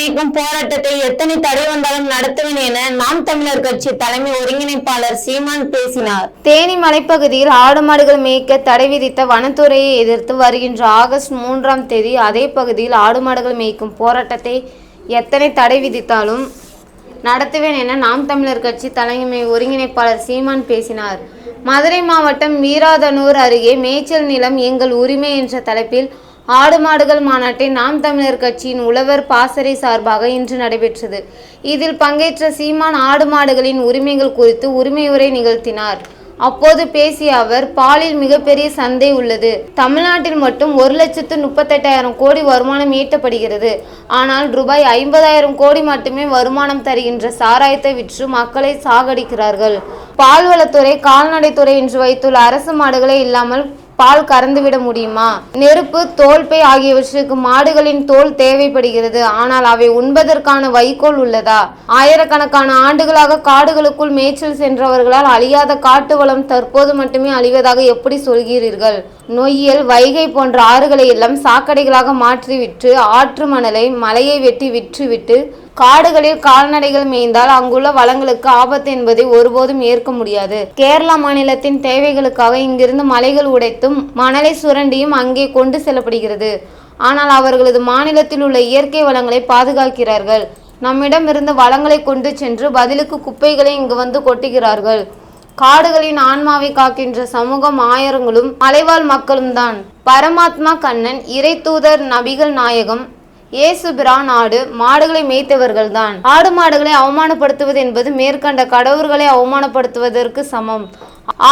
மேய்க்கும் போராட்டத்தை எத்தனை தடை வந்தாலும் நடத்துவேன் என நாம் தமிழர் கட்சி தலைமை ஒருங்கிணைப்பாளர் சீமான் பேசினார். தேனி மலைப்பகுதியில் ஆடு மாடுகள் மேய்க்க தடை விதித்த வனத்துறையை எதிர்த்து வருகின்ற ஆகஸ்ட் மூன்றாம் தேதி அதே பகுதியில் ஆடு மாடுகள் மேய்க்கும் போராட்டத்தை எத்தனை தடை விதித்தாலும் நடத்துவேன் என நாம் தமிழர் கட்சி தலைமை ஒருங்கிணைப்பாளர் சீமான் பேசினார். மதுரை மாவட்டம் வீராதனூர் அருகே மேய்ச்சல் நிலம் எங்கள் உரிமை என்ற தலைப்பில் ஆடு மாடுகள் மாநாட்டை நாம் தமிழர் கட்சியின் உழவர் பாசறை சார்பாக இன்று நடைபெற்றது. இதில் பங்கேற்ற சீமான் ஆடு மாடுகளின் உரிமைகள் குறித்து உரிமை உரை நிகழ்த்தினார். அப்போது பேசிய அவர் பாலில் மிகப்பெரிய சந்தை உள்ளது. தமிழ்நாட்டில் மட்டும் ஒரு லட்சத்து முப்பத்தெட்டாயிரம் கோடி வருமானம் ஈட்டப்படுகிறது. ஆனால் ரூபாய் ஐம்பதாயிரம் கோடி மட்டுமே வருமானம் தருகின்ற சாராயத்தை விற்று மக்களை சாகடிக்கிறார்கள். பால்வளத்துறை கால்நடைத்துறை என்று வைத்துள்ள அரசு மாடுகளே இல்லாமல் பால் கறந்துவிட முடியுமா? நெருப்பு தோல்பை ஆகியவற்றுக்கு மாடுகளின் தோல் தேவைப்படுகிறது. ஆனால் அவை உண்பதற்கான வைக்கோல் உள்ளதா? ஆயிரக்கணக்கான ஆண்டுகளாக காடுகளுக்குள் மேய்ச்சல் சென்றவர்களால் அழியாத காட்டு வளம் தற்போது மட்டுமே அழிவதாக எப்படி சொல்கிறீர்கள்? நொய்யல் வைகை போன்ற ஆறுகளை எல்லாம் சாக்கடைகளாக மாற்றி விற்று ஆற்று மணலை மலையை வெட்டி விற்றுவிட்டு காடுகளில் கால்நடைகள் மேய்ந்தால் அங்குள்ள வளங்களுக்கு ஆபத்து என்பதை ஒருபோதும் ஏற்க முடியாது. கேரளா மாநிலத்தின் தேவைகளுக்காக இங்கிருந்து மலைகள் உடைத்தும் மணலை சுரண்டியும் அங்கே கொண்டு செல்லப்படுகிறது. ஆனால் அவர்களது மாநிலத்தில் உள்ள இயற்கை வளங்களை பாதுகாக்கிறார்கள். நம்மிடம் இருந்து வளங்களை கொண்டு சென்று பதிலுக்கு குப்பைகளை இங்கு வந்து கொட்டுகிறார்கள். காடுகளின் ஆன்மாவை காக்கின்ற சமூகம் ஆயரங்களும் மலைவாழ் மக்களும் தான் பரமாத்மா கண்ணன் இறை தூதர் நபிகள் நாயகம் இயேசு பிரான் ஆடு மாடுகளை மேய்த்தவர்கள்தான். ஆடு மாடுகளை அவமானப்படுத்துவது என்பது மேற்கண்ட கடவுள்களை அவமானப்படுத்துவதற்கு சமம்.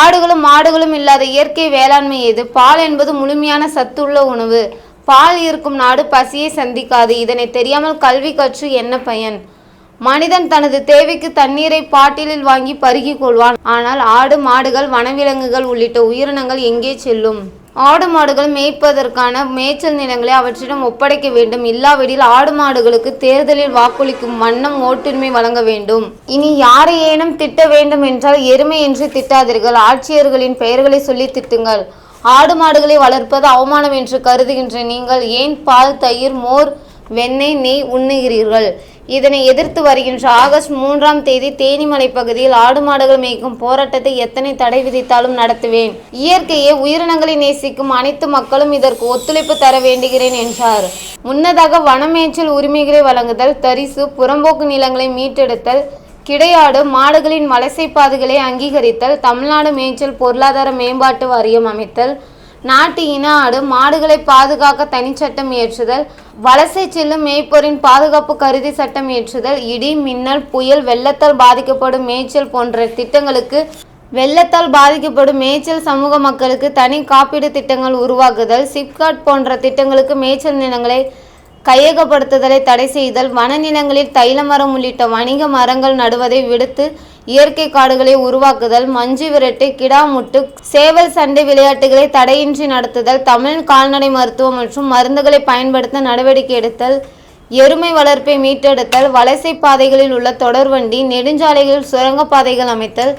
ஆடுகளும் மாடுகளும் இல்லாத இயற்கை வேளாண்மை எது? பால் என்பது முழுமையான சத்துள்ள உணவு. பால் இருக்கும் நாடு பசியை சந்திக்காது. இதனை தெரியாமல் கல்வி கற்று என்ன பயன்? மனிதன் தனது தேவைக்கு தண்ணீரை பாட்டிலில் வாங்கி பருகிக் கொள்வான். ஆனால் ஆடு மாடுகள் வனவிலங்குகள் உள்ளிட்ட உயிரினங்கள் எங்கே செல்லும்? ஆடு மாடுகள் மேய்ப்பதற்கான மேய்ச்சல் நிலங்களை அவற்றிடம் ஒப்படைக்க வேண்டும். இல்லாவிடில் ஆடு மாடுகளுக்கு தேர்தலில் வாக்களிக்கும் வண்ணம் ஓட்டுரிமை வழங்க வேண்டும். இனி யாரையேனும் திட்ட வேண்டும் என்றால் எருமை என்று திட்டாதீர்கள். ஆட்சியர்களின் பெயர்களை சொல்லி திட்டுங்கள். ஆடு மாடுகளை வளர்ப்பது அவமானம் என்று கருதுகின்ற நீங்கள் ஏன் பால் தயிர் மோர் வெண்ணெய் நெய் உண்ணுகிறீர்கள். இதனை எதிர்த்து வருகின்ற ஆகஸ்ட் மூன்றாம் தேதி தேனிமலை பகுதியில் ஆடு மாடுகள் மேய்க்கும் போராட்டத்தை எத்தனை தடை விதித்தாலும் நடத்துவேன். இயற்கையை உயிரினங்களை நேசிக்கும் அனைத்து மக்களும் இதற்கு ஒத்துழைப்பு தர வேண்டுகிறேன் என்றார். முன்னதாக வனமேய்ச்சல் உரிமைகளை வழங்குதல் தரிசு புறம்போக்கு நிலங்களை மீட்டெடுத்தல் கிடையாடு மாடுகளின் வலசைப்பாதைகளை அங்கீகரித்தல் தமிழ்நாடு மேய்ச்சல் பொருளாதார மேம்பாட்டு வாரியம் அமைத்தல் நாட்டு இன ஆடு மாடுகளை பாதுகாக்க தனிச்சட்டம் இயற்றுதல் வலசை செல்லும் மேய்ப்போரின் பாதுகாப்பு கருதி சட்டம் இயற்றுதல் இடி மின்னல் புயல் வெள்ளத்தால் பாதிக்கப்படும் மேய்ச்சல் போன்ற திட்டங்களுக்கு வெள்ளத்தால் பாதிக்கப்படும் மேய்ச்சல் சமூக மக்களுக்கு தனி காப்பீடு திட்டங்கள் உருவாக்குதல் சிப்காட் போன்ற திட்டங்களுக்கு மேய்ச்சல் நிலங்களை கையகப்படுத்துதலை தடை செய்தல் வனநிலங்களில் தைல மரம் உள்ளிட்ட வணிக மரங்கள் நடுவதை விடுத்து இயற்கை காடுகளை உருவாக்குதல் மஞ்சு விரட்டு கிடாமுட்டு சேவல் சண்டை விளையாட்டுகளை தடையின்றி நடத்துதல் தமிழ் கால்நடை மருத்துவம் மற்றும் மருந்துகளை பயன்படுத்த நடவடிக்கை எடுத்தல் எருமை வளர்ப்பை மீட்டெடுத்தல் வலசை பாதைகளில் உள்ள தொடர்வண்டி நெடுஞ்சாலைகளில் சுரங்கப்பாதைகள் அமைத்தல்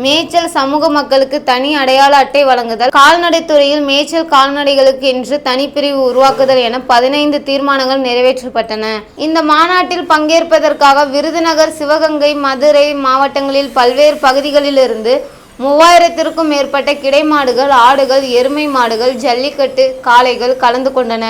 மேய்ச்சல் சமூக மக்களுக்கு தனி அடையாள அட்டை வழங்குதல் கால்நடைத்துறையில் மேய்ச்சல் கால்நடைகளுக்கு என்று தனிப்பிரிவு உருவாக்குதல் என பதினைந்து தீர்மானங்கள் நிறைவேற்றப்பட்டன. இந்த மாநாட்டில் பங்கேற்பதற்காக விருதுநகர் சிவகங்கை மதுரை மாவட்டங்களில் பல்வேறு பகுதிகளிலிருந்து மூவாயிரத்திற்கும் மேற்பட்ட கிடைமாடுகள் ஆடுகள் எருமை மாடுகள் ஜல்லிக்கட்டு காளைகள் கலந்து கொண்டன.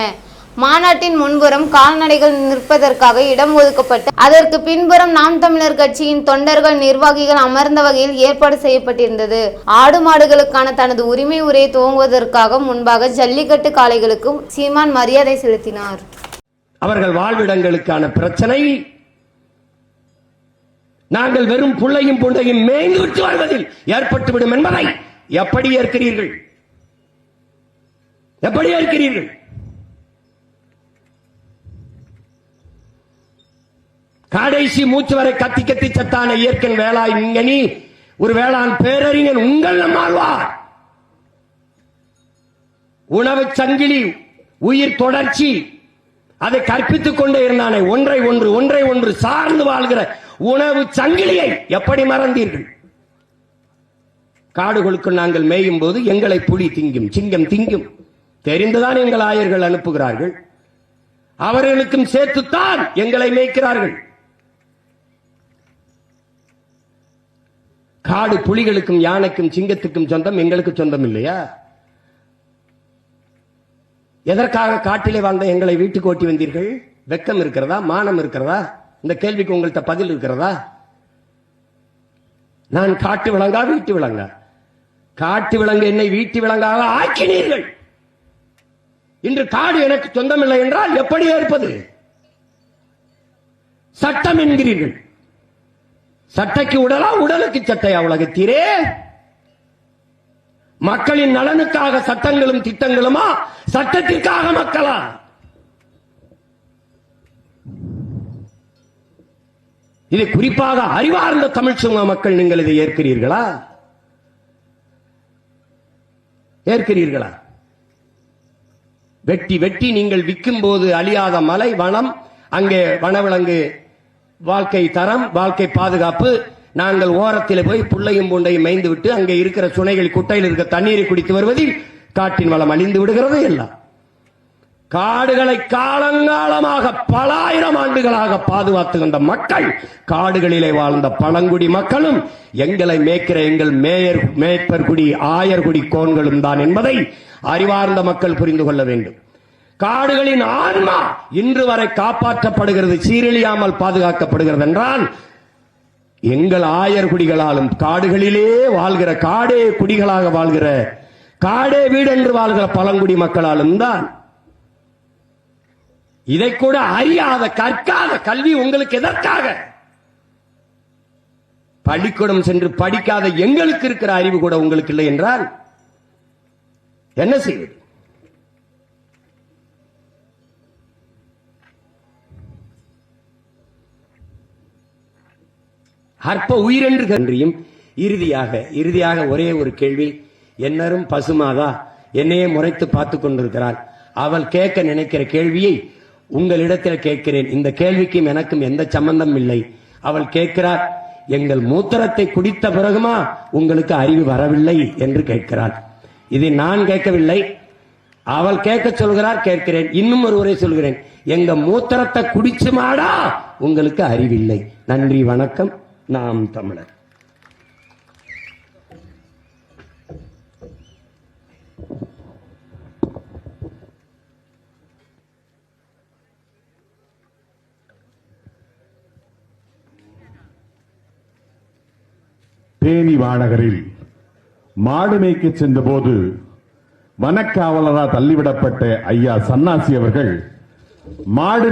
மாநாட்டின் முன்புறம் கால்நடைகள் நிற்பதற்காக இடம் ஒதுக்கப்பட்டு அதற்கு பின்புறம் நாம் தமிழர் கட்சியின் தொண்டர்கள் நிர்வாகிகள் அமர்ந்த வகையில் ஏற்பாடு செய்யப்பட்டிருந்தது. ஆடு மாடுகளுக்கான தனது உரிமை உரையை துவங்குவதற்காக முன்பாக ஜல்லிக்கட்டு காளைகளுக்கு சீமான் மரியாதை செலுத்தினார். அவர்கள் வாழ்விடங்களுக்கான பிரச்சனை. நாங்கள் வெறும் புள்ளையும் புண்டையும் மேய்ந்துவிட்டு வாழ்வதில் ஏற்பட்டுவிடும் என்பதை எப்படி ஏற்கிறீர்கள்? எப்படி ஏற்கிறீர்கள்? கடைசி மூச்சு வரை கத்தி கத்தி சத்தான இயற்கை வேளாண் விஞ்ஞானி ஒரு வேளாண் பேரறிஞன் உங்கள் நம்மாழ்வார் உணவு சங்கிலி உயிர் தொடர்ச்சி அதை கற்பித்துக் கொண்டே இருந்தானே ஒன்றை ஒன்று ஒன்றை ஒன்று சார்ந்து வாழ்கிற உணவு சங்கிலியை எப்படி மறந்தீர்கள்? காடுகளுக்கு நாங்கள் மேயும் போது எங்களை புலி திங்கும் சிங்கம் திங்கும். தெரிந்துதான் எங்கள் ஆயர்கள் அனுப்புகிறார்கள். அவர்களுக்கும் சேர்த்துத்தான் எங்களை மேய்க்கிறார்கள். காடு புலிகளுக்கும் யானைக்கும் சிங்கத்துக்கும் சொந்தம் எங்களுக்கு சொந்தம் இல்லையா? எதற்காக காட்டிலே வாழ்ந்த எங்களை வீட்டுக்கு ஓட்டி வந்தீர்கள்? வெக்கம் இருக்கிறதா? மானம் இருக்கிறதா? இந்த கேள்விக்கு உங்கள்கிட்ட பதில் இருக்கிறதா? நான் காட்டு விலங்கா வீட்டு விலங்கா? காட்டு விலங்கு என்னை வீட்டு விலங்காக ஆக்கினீர்கள். இன்று காடு எனக்கு சொந்தமில்லை என்றால் எப்படி ஏற்பது சட்டம் என்கிறீர்கள். சட்டைக்கு உடலா உடலுக்கு சட்டையா உலகத்தீரே? மக்களின் நலனுக்காக சட்டங்களும் திட்டங்களுமா? சட்டத்திற்காக மக்களா? இதை குறிப்பாக அறிவார்ந்த தமிழ் சமூக மக்கள் நீங்கள் இதை ஏற்கிறீர்களா? ஏற்கிறீர்களா? வெட்டி வெட்டி நீங்கள் விற்கும் போது அழியாத மலை வனம் அங்கே வனவிலங்கு வாழ்க்கை தரம் வாழ்க்கை பாதுகாப்பு. நாங்கள் ஓரத்தில் போய் புள்ளையும் பூண்டையும் மேய்ந்து விட்டு அங்கே இருக்கிற சுனைகள் குட்டையில் இருக்க தண்ணீரை குடித்து வருவதில் காட்டின் வளம் அழிந்து விடுகிறது எல்லாம். காடுகளை காலங்காலமாக பல ஆயிரம் ஆண்டுகளாக பாதுகாத்து வந்த மக்கள் காடுகளிலே வாழ்ந்த பழங்குடி மக்களும் எங்களை மேய்க்கிற எங்கள் மேயர் மேய்ப்பர்குடி ஆயர்குடி கோன்களும் தான் என்பதை அறிவார்ந்த மக்கள் புரிந்து கொள்ள வேண்டும். காடுகளின் ஆன்மா இன்று வரை காப்பாற்றப்படுகிறது சீரழியாமல் பாதுகாக்கப்படுகிறது என்றால் எங்கள் ஆயர் குடிகளாலும் காடுகளிலே வாழ்கிற காடே குடிகளாக வாழ்கிற காடே வீடென்று வாழ்கிற பழங்குடி மக்களாலும் தான் இதை கூட அறியாத கற்காத கல்வி உங்களுக்கு எதற்காக? பள்ளிக்கூடம் சென்று படிக்காத எங்களுக்கு இருக்கிற அறிவு கூட உங்களுக்கு இல்லை என்றால் என்ன செய்வது? அற்ப உயிரென்று கன்றியும் இறுதியாக இறுதியாக ஒரே ஒரு கேள்வி என்னரும் பசுமாதா? என்னையே முறைத்து பார்த்து கொண்டிருக்கிறாள் அவள் கேட்க நினைக்கிற கேள்வியை உங்களிடத்தில் கேட்கிறேன். இந்த கேள்விக்கும் எனக்கும் எந்த சம்பந்தம் இல்லை. அவள் கேட்கிறார் எங்கள் மூத்திரத்தை குடித்த பிறகுமா உங்களுக்கு அறிவு வரவில்லை? என்று கேட்கிறாள். இதை நான் கேட்கவில்லை. அவள் கேட்க சொல்கிறார் கேட்கிறேன். இன்னும் ஒருவரை சொல்கிறேன். எங்க மூத்திரத்தை குடிச்சு மாடா உங்களுக்கு அறிவில்லை. நன்றி வணக்கம். நாம் தமிழர். தேனி வாடகரில் மாடு மேய்க்க சென்றபோது வனக்காவலரா தள்ளிவிடப்பட்ட ஐயா சன்னாசி அவர்கள் மாடு